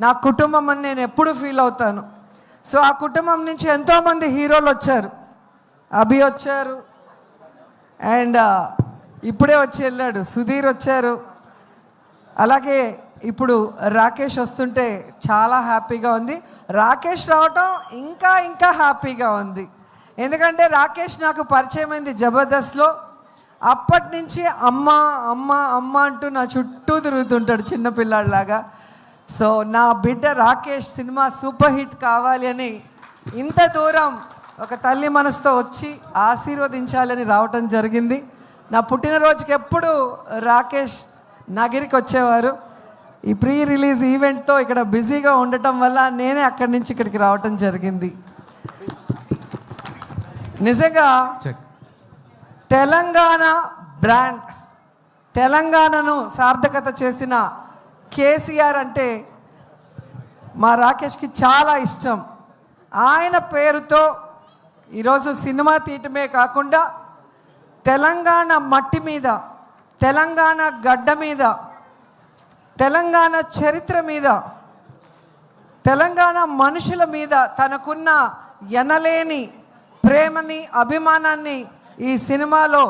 నా కుటుంబం అని నేను ఎప్పుడు ఫీల్ అవుతాను. సో ఆ కుటుంబం నుంచి ఎంతోమంది హీరోలు వచ్చారు. అభి వచ్చారు. అండ్ ఇప్పుడే వచ్చి వెళ్ళాడు. సుధీర్ వచ్చారు. అలాగే ఇప్పుడు రాకేష్ వస్తుంటే చాలా హ్యాపీగా ఉంది. రాకేష్ రావటం ఇంకా ఇంకా హ్యాపీగా ఉంది. ఎందుకంటే రాకేష్ నాకు పరిచయమైంది జబర్దస్త్లో. అప్పటి నుంచి అమ్మ అమ్మ అమ్మ అంటూ నా చుట్టూ తిరుగుతుంటాడు చిన్నపిల్లాడిలాగా సో నా బిడ్డ రాకేష్ సినిమా సూపర్ హిట్ కావాలి అని ఇంత దూరం ఒక తల్లి మనసుతో వచ్చి ఆశీర్వదించాలని రావటం జరిగింది. నా పుట్టినరోజుకి ఎప్పుడు రాకేష్ నగిరికి వచ్చేవారు. ఈ ప్రీ రిలీజ్ ఈవెంట్తో ఇక్కడ బిజీగా ఉండటం వల్ల నేనే అక్కడి నుంచి ఇక్కడికి రావటం జరిగింది. నిజంగా తెలంగాణ బ్రాండ్ తెలంగాణను సార్థకత చేసిన కేసీఆర్ అంటే మా రాకేష్కి చాలా ఇష్టం. ఆయన పేరుతో ఈరోజు సినిమా తీయటమే కాకుండా తెలంగాణ మట్టి మీద తెలంగాణ గడ్డ మీద తెలంగాణ చరిత్ర మీద తెలంగాణ మనుషుల మీద తనకున్న ఎనలేని ప్రేమని అభిమానాన్ని ఈ సినిమాలో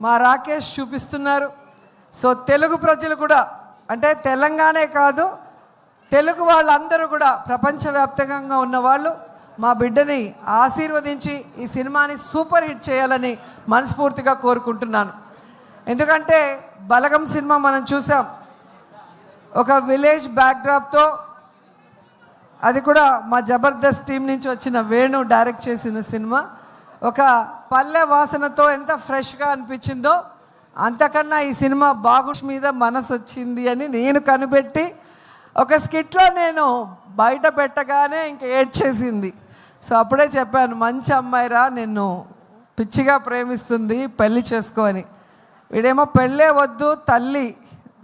మా రాకేష్ చూపిస్తున్నారు. సో తెలుగు ప్రజలు కూడా అంటే తెలంగాణే కాదు తెలుగు వాళ్ళందరూ కూడా ప్రపంచవ్యాప్తంగా ఉన్నవాళ్ళు మా బిడ్డని ఆశీర్వదించి ఈ సినిమాని సూపర్ హిట్ చేయాలని మనస్ఫూర్తిగా కోరుకుంటున్నాను. ఎందుకంటే బలగం సినిమా మనం చూసాం. ఒక విలేజ్ బ్యాక్డ్రాప్తో అది కూడా మా జబర్దస్త్ టీం నుంచి వచ్చిన వేణు డైరెక్ట్ చేసిన సినిమా. ఒక పల్లె వాసనతో ఎంత ఫ్రెష్గా అనిపించిందో అంతకన్నా ఈ సినిమా బాగుష్ మీద మనసు వచ్చింది అని నేను కనిపెట్టి ఒక స్కిట్లో నేను బయట పెట్టగానే ఇంక ఏడ్చేసింది. సో అప్పుడే చెప్పాను మంచి అమ్మాయిరా నిన్ను పిచ్చిగా ప్రేమిస్తుంది పెళ్ళి చేసుకొని. వీడేమో పెళ్ళే వద్దు తల్లి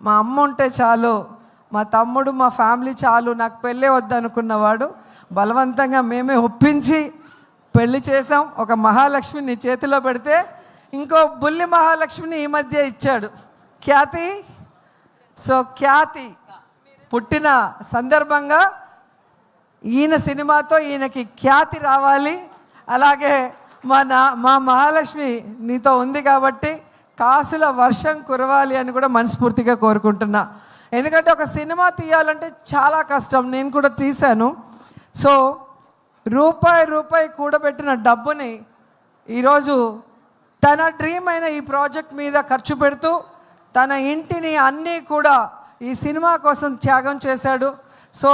మా అమ్మ ఉంటే చాలు మా తమ్ముడు మా ఫ్యామిలీ చాలు నాకు పెళ్ళే వద్దు అనుకున్నవాడు బలవంతంగా మేమే ఒప్పించి పెళ్ళి చేసాం ఒక మహాలక్ష్మి నీ చేతిలో పెడితే ఇంకో బుల్లి మహాలక్ష్మిని ఈ మధ్య ఇచ్చాడు. ఖ్యాతి? సో ఖ్యాతి పుట్టిన సందర్భంగా ఈయన సినిమాతో ఈయనకి ఖ్యాతి రావాలి. అలాగే మా నా మా మహాలక్ష్మి నీతో ఉంది కాబట్టి కాసుల వర్షం కురవాలి అని కూడా మనస్ఫూర్తిగా కోరుకుంటున్నా. ఎందుకంటే ఒక సినిమా తీయాలంటే చాలా కష్టం. నేను కూడా తీశాను. సో రూపాయి రూపాయి కూడబెట్టిన డబ్బుని ఈరోజు తన డ్రీమ్ అయిన ఈ ప్రాజెక్ట్ మీద ఖర్చు పెడుతూ తన ఇంటిని అన్నీ కూడా ఈ సినిమా కోసం త్యాగం చేశాడు. సో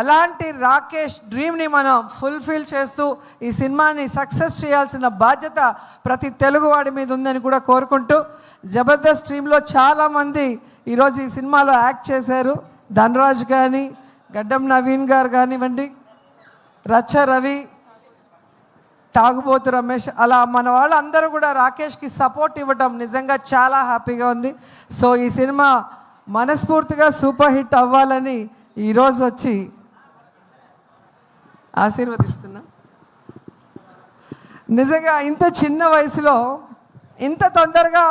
అలాంటి రాకేష్ డ్రీమ్ని మనం ఫుల్ఫిల్ చేస్తూ ఈ సినిమాని సక్సెస్ చేయాల్సిన బాధ్యత ప్రతి తెలుగువాడి మీద ఉందని కూడా కోరుకుంటూ జబర్దస్త్ టీంలో చాలామంది ఈరోజు ఈ సినిమాలో యాక్ట్ చేశారు. ధనరాజ్ కానీ గడ్డం నవీన్ గారు కానివ్వండి రచ్చ రవి తాగుబోతు రమేష్ అలా మన వాళ్ళందరూ కూడా రాకేష్కి సపోర్ట్ ఇవ్వటం నిజంగా చాలా హ్యాపీగా ఉంది. సో ఈ సినిమా మనస్ఫూర్తిగా సూపర్ హిట్ అవ్వాలని ఈరోజు వచ్చి ఆశీర్వదిస్తున్నా. నిజంగా ఇంత చిన్న వయసులో ఇంత తొందరగా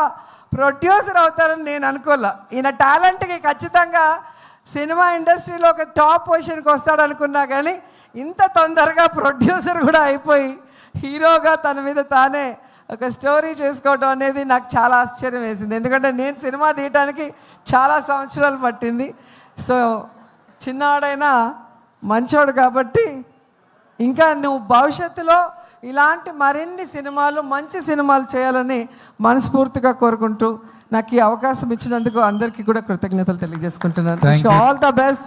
ప్రొడ్యూసర్ అవుతారని నేను అనుకోలే. ఈయన టాలెంట్కి ఖచ్చితంగా సినిమా ఇండస్ట్రీలో ఒక టాప్ పొజిషన్కి వస్తాడనుకున్నా కానీ ఇంత తొందరగా ప్రొడ్యూసర్ కూడా అయిపోయి హీరోగా తన మీద తానే ఒక స్టోరీ చేసుకోవడం అనేది నాకు చాలా ఆశ్చర్యం వేసింది. ఎందుకంటే నేను సినిమా తీయటానికి చాలా సంవత్సరాలు పట్టింది. సో చిన్నవాడైనా మంచోడు కాబట్టి ఇంకా నువ్వు భవిష్యత్తులో ఇలాంటి మరిన్ని సినిమాలు మంచి సినిమాలు చేయాలని మనస్ఫూర్తిగా కోరుకుంటూ నాకు ఈ అవకాశం ఇచ్చినందుకు అందరికీ కూడా కృతజ్ఞతలు తెలియజేసుకుంటున్నాను. All the best